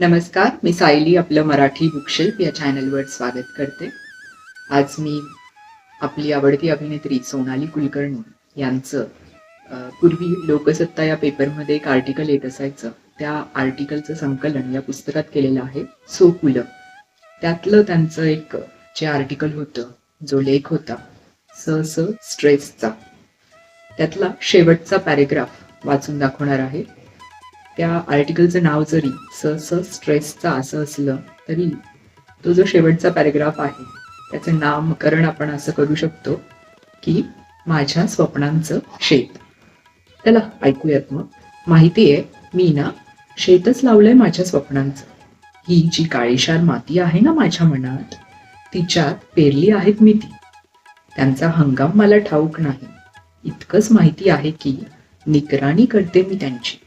नमस्कार मी सायली आपलं मराठी बुकशेल्फ या चॅनलवर स्वागत करते. आज मी आपली आवडती अभिनेत्री सोनाली कुलकर्णी यांचं पूर्वी लोकसत्ता या पेपरमध्ये एक आर्टिकल येत असायचं. त्या आर्टिकलचं संकलन या पुस्तकात केलेलं आहे सो कुलं. त्यातलं त्यांचं एक जे आर्टिकल होतं जो लेख होता स स स्ट्रेसचा. त्यातला शेवटचा पॅरेग्राफ वाचून दाखवणार आहे. त्या आर्टिकलचं नाव जरी सहसं स्ट्रेसचा असं असलं तरी तो जो शेवटचा पॅरेग्राफ आहे त्याचं नामकरण आपण असं करू शकतो की माझ्या स्वप्नांचं शेत. त्याला ऐकूयात मग. माहिती आहे मी ना शेतच लावलंय माझ्या स्वप्नांचं. ही जी काळीशार माती आहे ना माझ्या मनात तिच्यात पेरली आहेत मी ती. त्यांचा हंगाम मला ठाऊक नाही. इतकंच माहिती आहे की निगराणी करते मी त्यांची.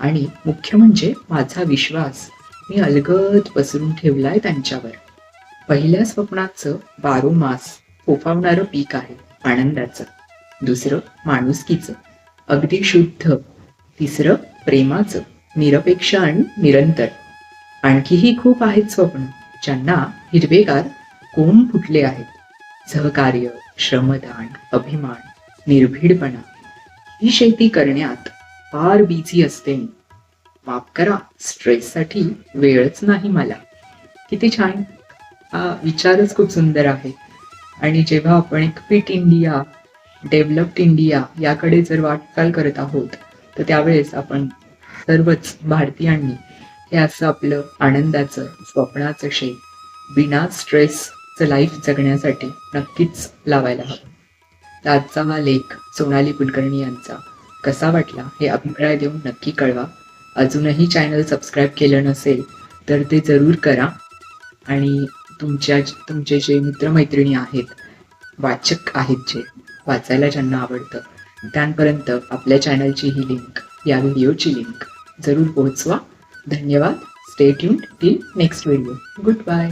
आणि मुख्य म्हणजे माझा विश्वास. मी अलगद पसरून ठेवलाय त्यांच्यावर. पहिल्या स्वप्नाचं बारो मास फोफावणारं पीक आहे आनंदाचं. दुसरं माणुसकीचं. अगदी शुद्ध. तिसरं प्रेमाचं. निरपेक्ष आणि निरंतर. आणखीही खूप आहेत स्वप्न ज्यांना हिरवेगार कोंब फुटले आहेत. सहकार्य श्रमदान अभिमान निर्भीडपणा ही शेती करण्यात फार बिझी असते मी. माफ करा स्ट्रेससाठी वेळच नाही मला. किती छान. हा विचारच खूप सुंदर आहे. आणि जेव्हा आपण एक फिट इंडिया डेव्हलप्ड इंडिया याकडे जर वाटचाल करत आहोत तर त्यावेळेस आपण सर्वच भारतीयांनी हे असं आपलं आनंदाचं स्वप्नाचं शे बिना स्ट्रेसचं लाईफ जगण्यासाठी नक्कीच लावायला हवं. आजचा हा लेख सोनाली कुलकर्णी यांचा कसा वाटला हे अभिप्राय देऊन नक्की कळवा. अजूनही चॅनल सबस्क्राईब केलं नसेल तर ते जरूर करा. आणि तुमच्या तुमचे जे मित्रमैत्रिणी आहेत वाचक आहेत जे वाचायला ज्यांना आवडतं त्यांपर्यंत आपल्या चॅनलची ही लिंक या व्हिडिओची लिंक जरूर पोहोचवा. धन्यवाद. Stay tuned till next video good bye